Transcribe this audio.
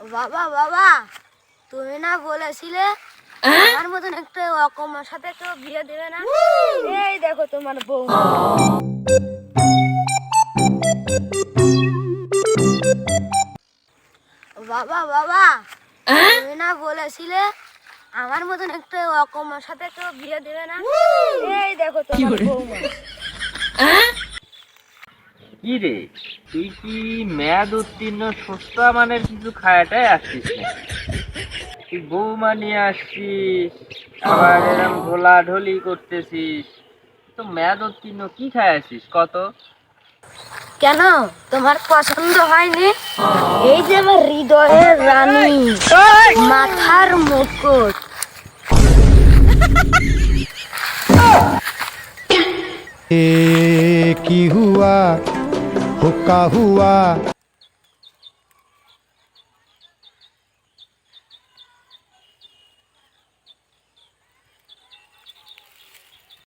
বাবা বাবা তুমি না বলেছিলে আমার মতন একটা অকমার সাথে কেউ বিয়ে দেবে না। এই দেখো তোমার বউ। বাবা বাবা তুমি না বলেছিলে আমার মতন একটা অকমার সাথে কেউ বিয়ে দেবে না। এই দেখো তোমার বৌমা কি রে? তুই কি মেয়াদ উত্তীর্ণ সস্তা মানের কিছু খায়াটাই আসছিস তুই বৌমা নিয়ে আসছিস? আবার এরম ঢোলা ঢোলি করতেছিস? তো মেয়াদ উত্তীর্ণ কি খায়াছিস? কত? কেন? তোমার পছন্দ হয়নি? এই যে আমার হৃদয়ের রানী মাথার মুকুট। কি হুয়া? हुक्का हुआ